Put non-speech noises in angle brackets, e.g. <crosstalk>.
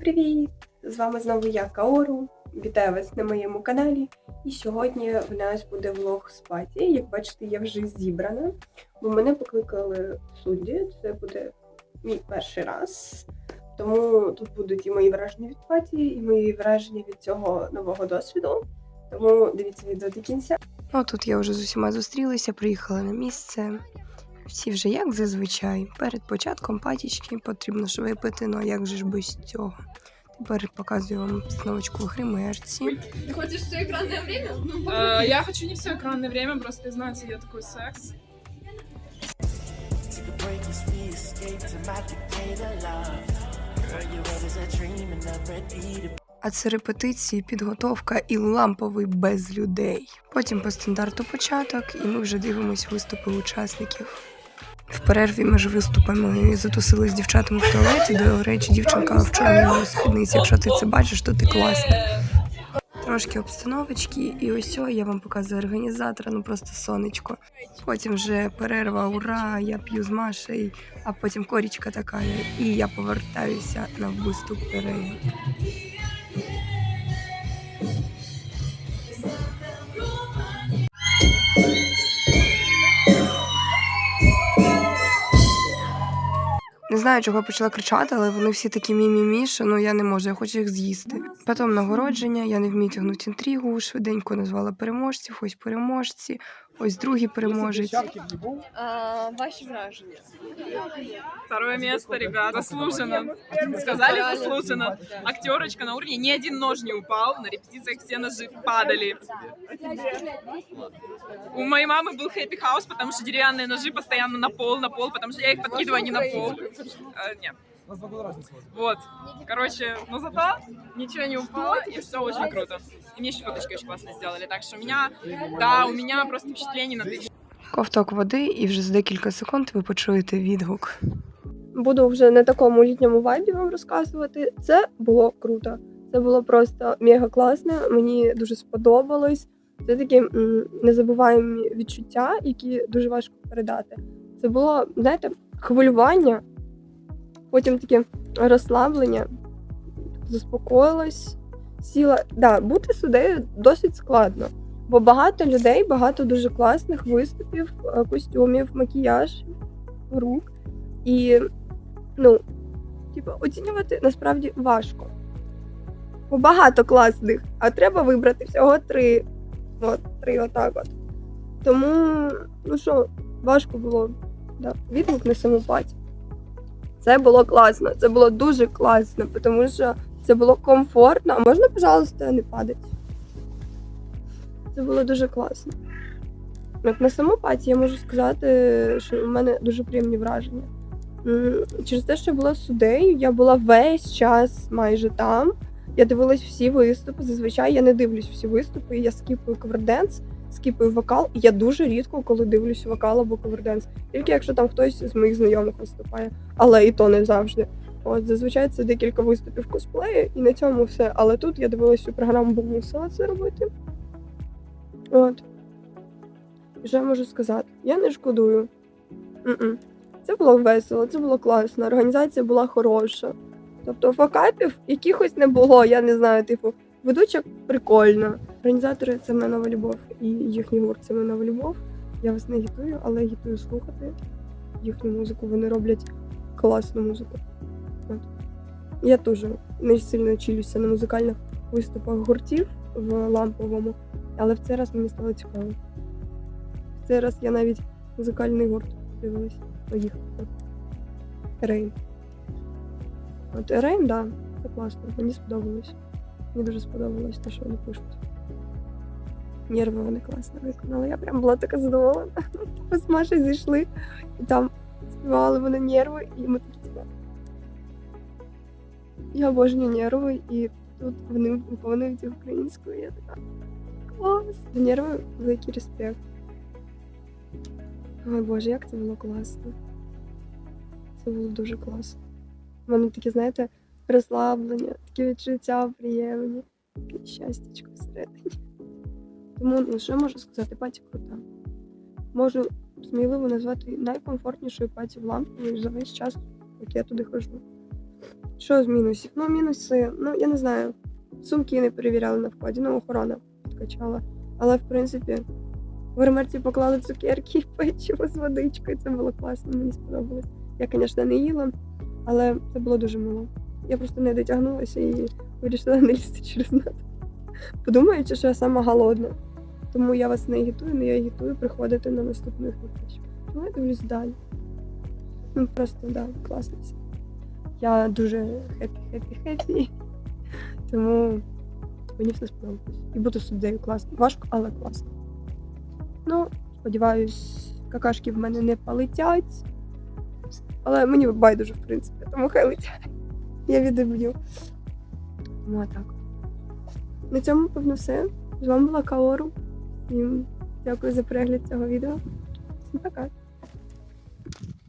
привіт! З вами знову я Каору. Вітаю вас на моєму каналі. І сьогодні в нас буде влог з паті. Як бачите, я вже зібрана, бо мене покликали судді. Це буде мій перший раз. Тому тут будуть і мої враження від паті, і мої враження від цього нового досвіду. Тому дивіться відео до кінця. Ну тут я вже з усіма зустрілася, приїхала на місце. Всі вже як зазвичай. Перед початком патічки потрібно ж випити, ну а як же ж без цього. Тепер показую вам обстановочку в гримерці. Ты хочешь все экранное время? Ну, Э, Я хочу не все экранное время, просто знаете, я такой секс. Take a break as we escape to my Decatur love. Girl, your world is a dream and I'm ready to А це репетиції, підготовка і ламповий без людей. Потім по стандарту початок, і ми вже дивимося виступи учасників. В перерві між виступами затусили з дівчатами в туалеті. До речі, дівчинка в чорній спідниці. Якщо ти це бачиш, то ти класна. Трошки обстановочки, і ось я вам показую організатора, ну просто сонечко. Потім вже перерва, ура, я п'ю з Машею, а потім корічка така, і я повертаюся на виступ Реї. Не знаю, чого я почала кричати, але вони всі такі мімімі, що ну я не можу, я хочу їх з'їсти. Потім нагородження, я не вмію тягнути інтригу, швиденько назвала переможців, ось переможці, ось другий переможець. а, ваши вражения. Второе место, ребят. Заслуженно. Сказали заслуженно. Актерочка на уровне. Ни один нож не упал. На репетициях все ножи падали. У моей мамы был хэппи хаус, потому что деревянные ножи постоянно на пол, на пол, потому что я их подкидываю, а не на пол. Э, Нет. Вот. Короче, но зато ничего не упало, и все очень круто. И мне еще фоточки очень классно сделали. Так что у меня, да, у меня просто впечатление на тысячу. Ковток води, і вже за декілька секунд ви почуєте відгук. Буду вже на такому літньому вайбі вам розказувати. Це було круто. Це було просто мега класно. Мені дуже сподобалось. Це такі незабуваємі відчуття, які дуже важко передати. Це було, знаєте, хвилювання, потім таке розслаблення, заспокоїлась, сіла. Да, бути суддею досить складно. Бо багато людей, багато дуже класних виступів, е, костюмів, макіяж, рук. І, ну, типу, оцінювати насправді важко. Бо багато класних, а треба вибрати всього три. От, три отак от. Тому, ну що, важко було. Да. Відгук на саму паті. Це було класно, це було дуже класно, тому що це було комфортно. А можна, пожалуйста, не падати? Це було дуже класно. От на саму паті я можу сказати, що у мене дуже приємні враження. Через те, що я була суддею, я була весь час майже там. Я дивилась всі виступи. Зазвичай я не дивлюсь всі виступи. Я скіпую коверденс, скіпую вокал. Я дуже рідко, коли дивлюсь вокал або коверденс. Тільки якщо там хтось з моїх знайомих виступає, але і то не завжди. От зазвичай це декілька виступів косплею, і на цьому все. Але тут я дивилась цю програму, бо мусила це робити. От. І Що можу сказати? Я не шкодую. М-м. Це було весело, це було класно. Організація була хороша. Тобто факапів якихось не було, я не знаю, типу, ведуча прикольна. Організатори це моя нова любов, і їхній гурт це моя нова любов. Я вас не агітую, але агітую слухати їхню музику. Вони роблять класну музику. От. Я теж не сильно чилюся на музикальних виступах гуртів в ламповому, але в цей раз мені стало цікаво. В цей раз я навіть музикальний гурт дивилась. Їх. от. Рейн. От Рейн, так, да, це класно. Мені сподобалось. Мені дуже сподобалось те, що вони пишуть. Нерви вони класно виконали. Я прям була така задоволена. <laughs> Ми з Машею зійшли і там співали вони нерви, і ми такі типа. Я обожнюю нерви, і тут вони виконують українською. Я така клас. Нерви великий респект. Ой Боже, як це було класно. Це було дуже класно. У мене таке, знаєте, розслаблення, такі відчуття приємні, таке щастячко всередині. Тому, ну, що можу сказати, паті крута. Можу сміливо назвати найкомфортнішою паті в ламповою за весь час, як я туди хожу. Що з мінусів? Ну, мінуси, ну я не знаю. Сумки не перевіряли на вході, ну охорона підкачала. Але в принципі, в гримерці поклали цукерки і печиво з водичкою. Це було класно, мені сподобалось. Я, звісно, не їла, але це було дуже мило. Я просто не дотягнулася і вирішила не лізти через над. Подумаючи, що я сама голодна. Тому я вас не агітую, але я агітую приходити на наступну зустріч. Ну, я дивлюсь далі. Ну, просто, да, класно все. Я дуже хеппі, хеппі, хеппі. Тому мені все сподобалось. І бути суддею класно. Важко, але класно. Ну, сподіваюсь, какашки в мене не полетять. Але мені байдуже, в принципі, тому хай летять. Я відіб'ю. Ну, а так. На цьому, певно, все. З вами була Каору. Всім дякую за перегляд цього відео. Всім пока.